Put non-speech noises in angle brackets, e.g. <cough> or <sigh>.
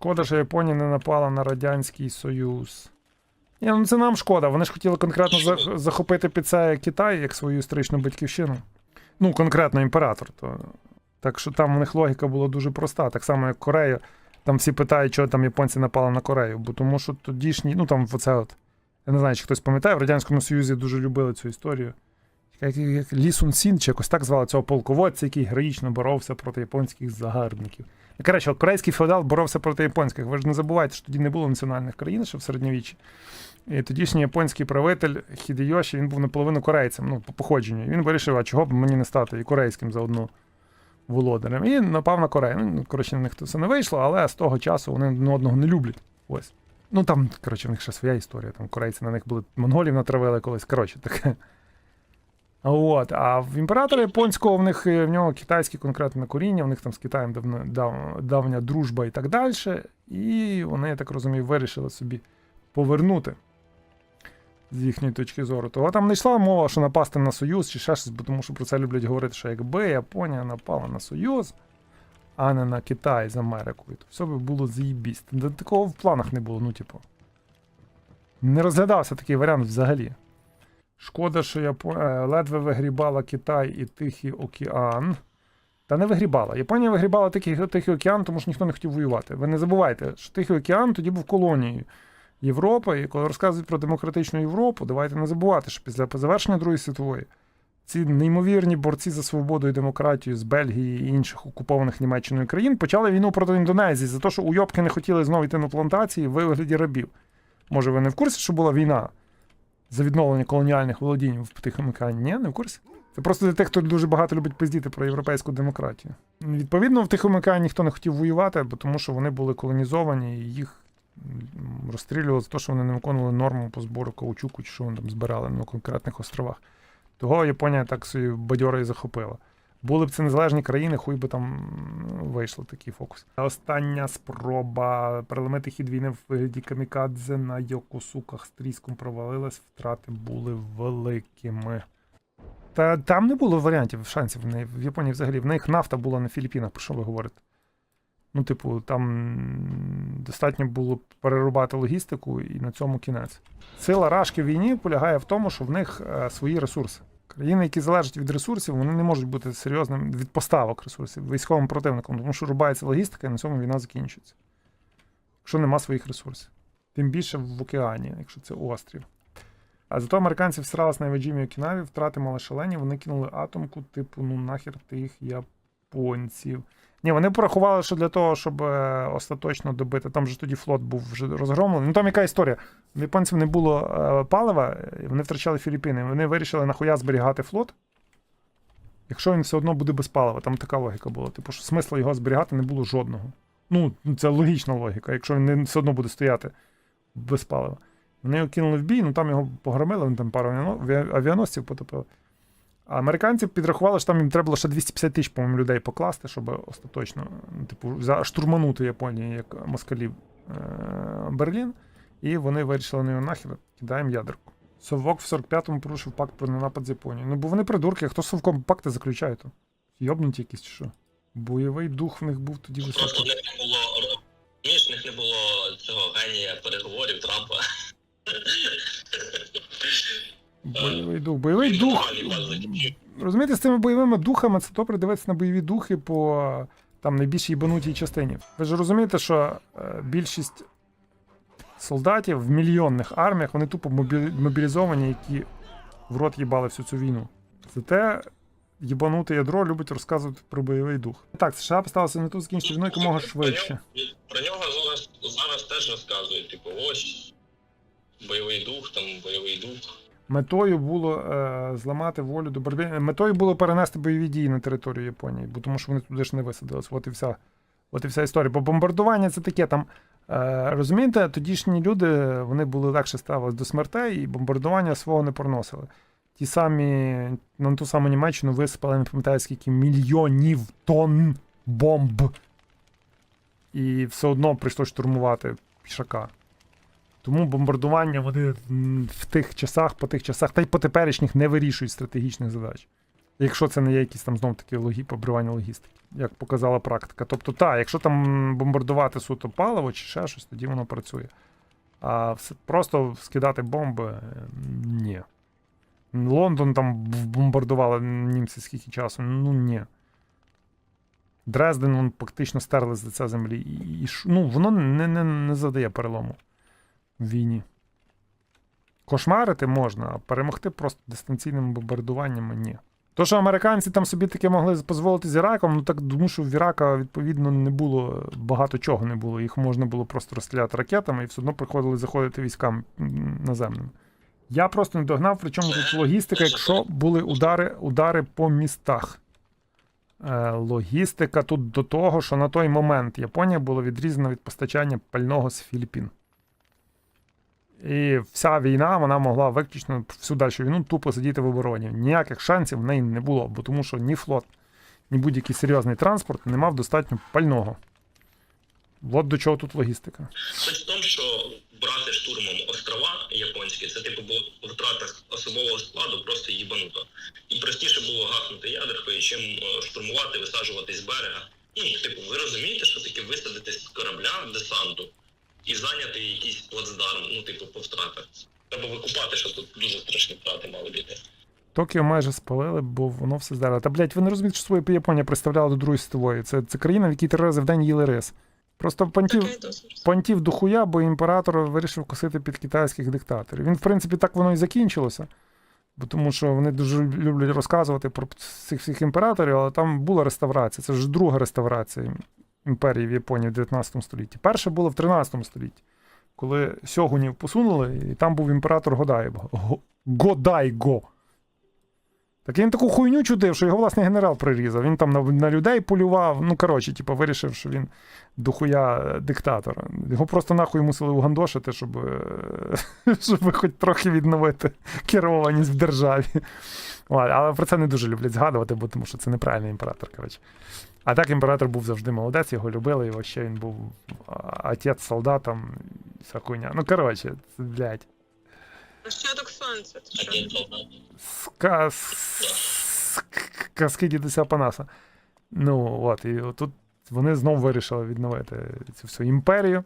Шкода, що Японія не напала на Радянський Союз. Ні, ну це нам шкода. Вони ж хотіли конкретно за- захопити під це Китай як свою історичну батьківщину. Ну, конкретно імператор. То... Так що там у них логіка була дуже проста. Так само, як Корея. Там всі питають, чого там японці напали на Корею. Бо тому що тодішні, ну там оце от. Я не знаю, чи хтось пам'ятає, в Радянському Союзі дуже любили цю історію. Як, як Лі Сун Сін, чи якось так звали цього полководця, який героїчно боровся проти японських загарбників. Ну, коротше, корейський феодал боровся проти японських. Ви ж не забувайте, що тоді не було національних країн, ще в середньовіччі. І тодішній японський правитель Хідейоші, він був наполовину корейцем, ну, по походженню. Він вирішив, а чого б мені не стати і корейським заодно володарем. І напав на Корею. Ну, коротше, на них все не вийшло, але з того часу вони один одного не люблять. Ось. Ну там, коротше, в них ще своя історія. Там корейці на них були монголів натравили колись. Коротше, таке. От, а в імператора японського в них е, в нього китайське конкретне коріння, в них там з Китаєм давно, дав, давня дружба і так далі. І вони, я так розумію, вирішили собі повернути з їхньої точки зору. Того там не йшла мова, що напасти на Союз чи ще щось, бо тому що про це люблять говорити, що якби Японія напала на Союз, а не на Китай з Америкою, то все би було заїбість. Такого в планах не було, ну, типу. Не розглядався такий варіант взагалі. Шкода, що Японія ледве вигрібала Китай і Тихий океан. Та не вигрібала. Японія вигрібала Тихий океан, тому що ніхто не хотів воювати. Ви не забувайте, що Тихий океан тоді був колонією Європи. І коли розказують про демократичну Європу, давайте не забувати, що після завершення Другої світової ці неймовірні борці за свободу і демократію з Бельгії і інших окупованих Німеччиною країн почали війну проти Індонезії за те, що уйобки не хотіли знову йти на плантації в вигляді рабів. Може, ви не в курсі, що була війна за відновлення колоніальних володінь в Тихому океані? Ні, не в курсі? Це просто для тих, хто дуже багато любить пиздіти про європейську демократію. Відповідно, в Тихому океані ніхто не хотів воювати, бо тому що вони були колонізовані і їх розстрілювали за те, що вони не виконували норму по збору каучуку, чи що вони там збирали на конкретних островах. Того Японія так собі бадьоро і захопила. Були б це незалежні країни, хуй би там м, вийшло такий фокус. Остання спроба переломити хід війни в вигляді камікадзе на Йокосуках з тріском провалилась, втрати були великими. Та там не було варіантів, шансів. В Японії взагалі. В них нафта була на Філіппінах, про що ви говорите? Ну, типу, там достатньо було перерубати логістику і на цьому кінець. Сила Рашки в війні полягає в тому, що в них е, свої ресурси. Країни, які залежать від ресурсів, вони не можуть бути серйозним від поставок ресурсів військовим противником, тому що рубається логістика, і на цьому війна закінчується. Якщо нема своїх ресурсів. Тим більше в океані, якщо це острів. А зато американці всрались на Іваджімі Окінаві, втрати мали шалені, вони кинули атомку, типу, ну нахер тих японців. Ні, вони порахували, що для того, щоб е, остаточно добити, там же тоді флот був вже розгромлений. Ну там яка історія? В японців не було е, палива, вони втрачали Філіппіни. Вони вирішили нахуя зберігати флот, якщо він все одно буде без палива. Там така логіка була. Типу, що смисла його зберігати не було жодного. Ну, це логічна логіка, якщо він все одно буде стояти без палива. Вони його кинули в бій, ну там його погромили, вони там пару авіаносців потопили. А американці підрахували, що там їм треба було ще 250 тисяч, по-моєму, людей покласти, щоб остаточно, ну, типу, за- штурманути Японію, як москалів е- Берлін. І вони вирішили ну його нахер, кидаємо ядерку. Совок в 45-му порушив пакт про ненапад з Японією. Ну, бо вони придурки, хто з Совком пакти заключає то? Йобнуті якісь чи що? Бойовий дух в них був тоді Просто в них не було в них не було цього генія переговорів Трампа. Бойовий дух. Бойовий дух. Розумієте, з цими бойовими духами це добре дивитися на бойові духи по там найбільш їбанутій частині. Ви ж розумієте, що е, більшість солдатів в мільйонних арміях вони тупо мобілізовані, які в рот їбали всю цю війну. Зате їбануте ядро любить розказувати про бойовий дух. Так, США посталося не тут закінчити війну якомога швидше. Про нього зараз, зараз теж розказують, типу, ось бойовий дух, там бойовий дух. Метою було е, зламати волю до боротьби. Метою було перенести бойові дії на територію Японії, бо тому що вони туди ж не висадились. От і вся, от і вся історія. Бо бомбардування це таке там. Е, розумієте, тодішні люди вони були легше ставились до смертей, і бомбардування свого не проносили. Ті самі на ту саму Німеччину висипали, не пам'ятаю, скільки мільйонів тонн бомб. І все одно прийшло штурмувати пішака. Тому бомбардування вони в тих часах, по тих часах, та й по теперішніх не вирішують стратегічних задач. Якщо це не є якісь там знов таки логі, побривання логістики, як показала практика. Тобто, так, якщо там бомбардувати суто паливо чи ще щось, тоді воно працює. А просто скидати бомби е, ні. Лондон там бомбардували німці скільки часу. Ну ні. Дрезден він фактично стерли з лиця землі. І, і ну, воно не, не, не задає перелому війні. Кошмарити можна, а перемогти просто дистанційними бомбардуваннями ні. То, що американці там собі таке могли дозволити з Іраком, ну так тому що в Ірака, відповідно, не було багато чого не було. Їх можна було просто розстріляти ракетами і все одно приходили заходити військам наземними. Я просто не догнав, причому тут логістика, якщо були удари, удари по містах. Е, логістика тут до того, що на той момент Японія була відрізана від постачання пального з Філіппін. І вся війна вона могла виключно всю дальшу війну тупо сидіти в обороні. Ніяких шансів в неї не було, бо тому що ні флот, ні будь-який серйозний транспорт не мав достатньо пального. От до чого тут логістика. Суть в тому, що брати штурмом острова японські, це типу було втрата особового складу просто їбануто. І простіше було гахнути ядеркою, чим е, штурмувати, висаджуватись з берега. Ну, типу, ви розумієте, що таке висадитись з корабля десанту і зайняти якийсь плацдарм, ну, типу, по втратах. Треба викупати, що тут дуже страшні втрати мали бути. Токіо майже спалили, бо воно все здарило. Та блять, ви не розумієте, що свою Японія представляла до Другої світової. Це, це країна, в якій три рази в день їли рис. Просто понтів, понтів дохуя, бо імператор вирішив косити під китайських диктаторів. Він, в принципі, так воно і закінчилося. Бо тому що вони дуже люблять розказувати про цих всіх імператорів, але там була реставрація. Це ж друга реставрація імперії в Японії в 19 столітті. Перша була в 13 столітті, коли сьогунів посунули, і там був імператор Годайго. Годайго. Так він таку хуйню чудив, що його власний генерал прирізав. Він там на, на людей полював. Ну, коротше, типу, вирішив, що він дохуя е, диктатор. Його просто нахуй мусили угандошити, щоб, е, <laughs> щоб хоч трохи відновити керованість в державі. Але про це не дуже люблять згадувати, бо тому що це неправильний імператор. Коротше. А так імператор був завжди молодець, його любили, і вообще він був отець солдатам, і вся хуйня. Ну, коротше, блядь. Нащадок сонця. Ска... Казки дідуся Панаса. Ну, от, і тут вони знову вирішили відновити цю всю імперію.